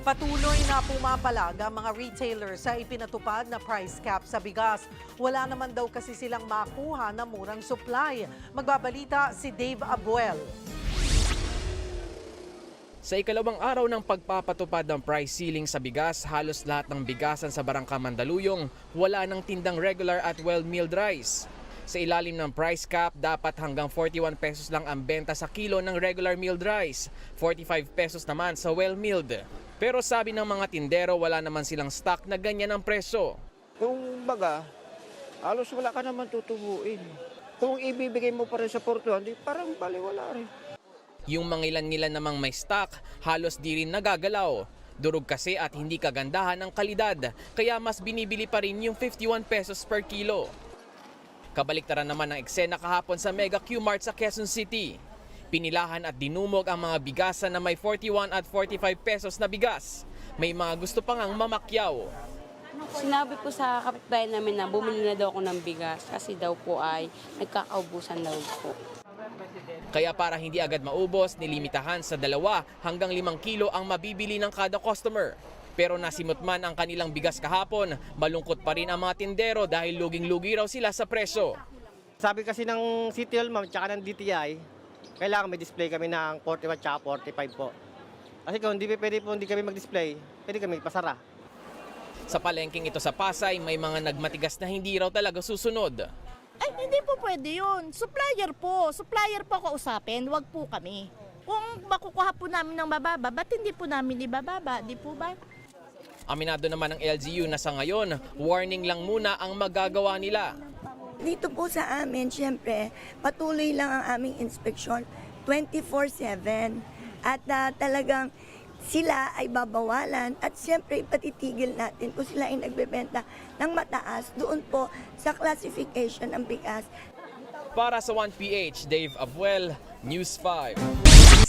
Patuloy na pumapalag ang mga retailers sa ipinatupad na price cap sa bigas. Wala naman daw kasi silang makuha na murang supply. Magbabalita si Dave Abuel. Sa ikalawang araw ng pagpapatupad ng price ceiling sa bigas, halos lahat ng bigasan sa Barangka Mandaluyong wala ng tindang regular at well-milled rice. Sa ilalim ng price cap, dapat hanggang 41 pesos lang ang benta sa kilo ng regular milled rice, 45 pesos naman sa well-milled. Pero sabi ng mga tindero, wala naman silang stock na ganyan ang presyo. Kung baga, halos wala ka naman tutubuin. Kung ibibigay mo pa rin sa portuhan, di parang baliwala rin. Yung mga ilan-ilan namang may stock, halos di rin nagagalaw. Durog kasi at hindi kagandahan ang kalidad, kaya mas binibili pa rin yung 51 pesos per kilo. Kabaliktaran naman ng eksena kahapon sa Mega Q-Mart sa Quezon City. Pinilahan at dinumog ang mga bigasan na may 41 at 45 pesos na bigas. May mga gusto pang ang mamakyaw. Sinabi po sa kapitbahay namin na bumili na daw ako ng bigas kasi daw po ay nagkakaubusan daw po. Kaya para hindi agad maubos, nilimitahan sa dalawa hanggang limang kilo ang mabibili ng kada customer. Pero nasimot man ang kanilang bigas kahapon, malungkot pa rin ang mga tindero dahil luging-lugi raw sila sa presyo. Sabi kasi ng City Hall ma'am, tsaka ng DTI, kailangan may display kami ng 41 tsaka 45 po. Kasi kung hindi pwede po hindi kami mag-display, pwede kami pasara. Sa palengking ito sa Pasay, may mga nagmatigas na hindi raw talaga susunod. Ay, hindi po pwede yun. Supplier po. Supplier po kausapin, wag po kami. Kung makukuha po namin ng mababa, ba't hindi po namin ibababa? Di po ba? Aminado naman ng LGU na sa ngayon, warning lang muna ang magagawa nila. Dito po sa amin, syempre, patuloy lang ang aming inspeksyon 24-7. At ah, talagang sila ay babawalan at syempre ipatitigil natin kung sila ay nagbebenta ng mataas doon po sa classification ng bigas. Para sa 1PH, Dave Abuel, News 5.